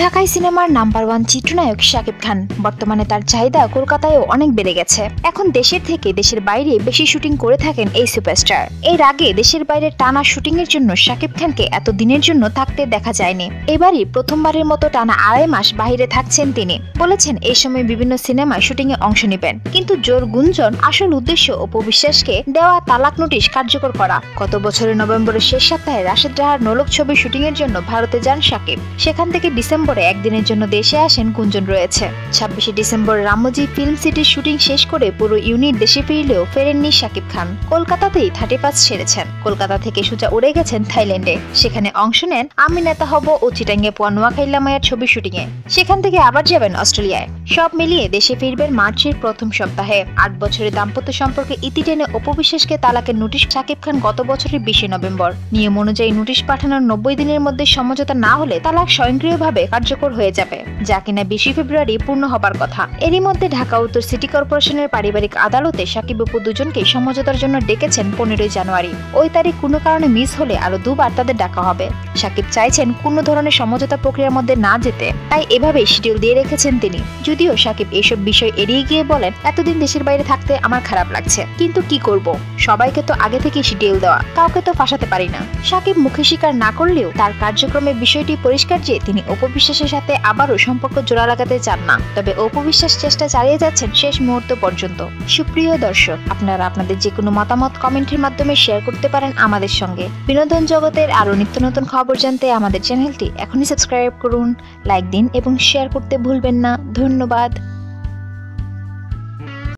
ঢাকাই সিনেমার number one চিত্রনায়ক শাকিব খান। বর্তমানে তার চাহিদা কলকাতায়ও অনেক বেড়ে গেছে। এখন দেশের থেকে দেশের বাইরে বেশি শুটিং করে থাকেন এই সুপারস্টার। এর আগে দেশের বাইরে টানা শুটিং এর জন্য শাকিব খানকে এত দিনের জন্য থাকতে দেখা যায়নি। এবারই প্রথমবারের মতো টানা আড়াই মাস বাইরে থাকছেন তিনি। বলেছেন, এই সময় বিভিন্ন সিনেমায় শুটিং এ অংশ নেবেন। কিন্তু জোর গুঞ্জন, আসল উদ্দেশ্য অপু বিশ্বাসকে দেওয়া তালাক নোটিশ কার্যকর করা। গত বছরের নভেম্বরের শেষ সপ্তাহে রাশেদ রাহার নোলক ছবি শুটিং এর জন্য ভারতে যান শাকিব। সেখান থেকে ডিসেম্বরে একদিনের জন্য দেশে আসেন গুঞ্জন রয়েছে। ছাব্বিশে ডিসেম্বর রামজি ফিল্ম সিটির শুটিং শেষ করে পুরো ইউনিট দেশে ফিরলেও ফেরেননি শাকিব খান। কলকাতাতেই থার্টি পাস সেরেছেন কলকাতা থেকে সোজা উড়ে গেছেন থাইল্যান্ডে। সেখানে অংশ নেন আমি নেতা হব ও চিটাঙ্গে পোয়া নোয়াখাইল্লা ছবি শুটিং এ সেখান থেকে আবার যাবেন অস্ট্রেলিয়ায়। সব মিলিয়ে দেশে ফিরবেন মার্চের প্রথম সপ্তাহে। আট বছরের দাম্পত্য সম্পর্কে ইতি টেনে অপবিশ্বাসকে তালাকের নোটিশ শাকিব খান গত বছরের বিশে নভেম্বর। নিয়ম অনুযায়ী নোটিশ পাঠানোর নব্বই দিনের মধ্যে সমঝোতা না হলে তালাক স্বয়ংক্রিয়ভাবে কার্যকর হয়ে যাবে, যা কিনা বিশে ফেব্রুয়ারি পূর্ণ হবার কথা। এরই মধ্যে ঢাকা উত্তর সিটি কর্পোরেশনের পারিবারিক আদালতে সাকিব অপু দুজনকে সমঝোতার জন্য ডেকেছেন পনেরোই জানুয়ারি। ওই তারিখ কোনো কারণে মিস হলে আরও দুবার তাদের ডাকা হবে। সাকিব চাইছেন কোনো ধরনের সমঝোতা প্রক্রিয়ার মধ্যে না যেতে। তাই এভাবেই শিডিউল দিয়ে রেখেছেন তিনি। যদিও সাকিব এইসব বিষয় এড়িয়ে গিয়ে বলেন, এতদিন দেশের বাইরে থাকতে আমার খারাপ লাগছে। কিন্তু কি করব? সবাইকে তো আগে থেকে শিডিউল দেওয়া। কাউকে তো ফাঁসাতে পারি না। সাকিব মুখে স্বীকার না করলেও তার কার্যক্রমের বিষয়টি পরিষ্কার যে তিনি অপবিশ্বাসের সাথে আবারও সম্পর্ক জোড়া লাগাতে চান না। তবে অপবিশ্বাস চেষ্টা চালিয়ে যাচ্ছেন শেষ মুহূর্ত পর্যন্ত। সুপ্রিয় দর্শক, আপনারা আপনাদের যে কোনো মতামত কমেন্টের মাধ্যমে শেয়ার করতে পারেন আমাদের সঙ্গে। বিনোদন জগতের আরও নিত্য নতুন খবর জানতে আমাদের চ্যানেলটি এখনই সাবস্ক্রাইব করুন লাইক দিন এবং শেয়ার করতে ভুলবেন না। ধন্যবাদ।